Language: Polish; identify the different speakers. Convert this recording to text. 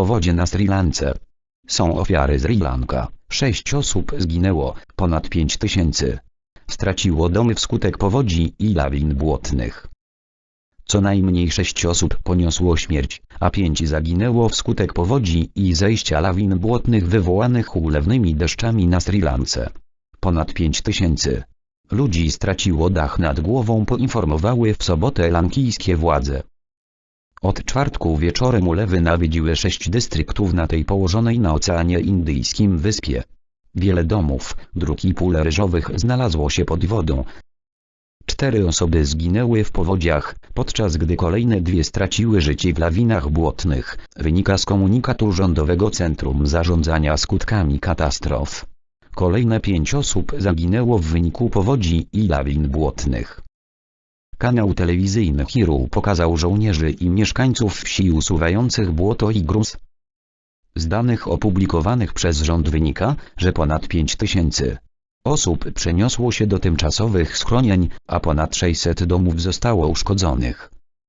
Speaker 1: Powodzie na Sri Lance. Są ofiary Sri Lanka. Sześć osób zginęło, ponad pięć tysięcy. Straciło domy wskutek powodzi i lawin błotnych. Co najmniej sześć osób poniosło śmierć, a pięć zaginęło wskutek powodzi i zejścia lawin błotnych wywołanych ulewnymi deszczami na Sri Lance. Ponad pięć tysięcy ludzi straciło dach nad głową poinformowały w sobotę lankijskie władze. Od czwartku wieczorem ulewy nawiedziły sześć dystryktów na tej położonej na Oceanie Indyjskim wyspie. Wiele domów, dróg i pól ryżowych znalazło się pod wodą. Cztery osoby zginęły w powodziach, podczas gdy kolejne dwie straciły życie w lawinach błotnych, wynika z komunikatu Rządowego Centrum Zarządzania Skutkami Katastrof. Kolejne pięć osób zaginęło w wyniku powodzi i lawin błotnych. Kanał telewizyjny Hiru pokazał żołnierzy i mieszkańców wsi usuwających błoto i gruz. Z danych opublikowanych przez rząd wynika, że ponad 5 tysięcy osób przeniosło się do tymczasowych schronień, a ponad 600 domów zostało uszkodzonych.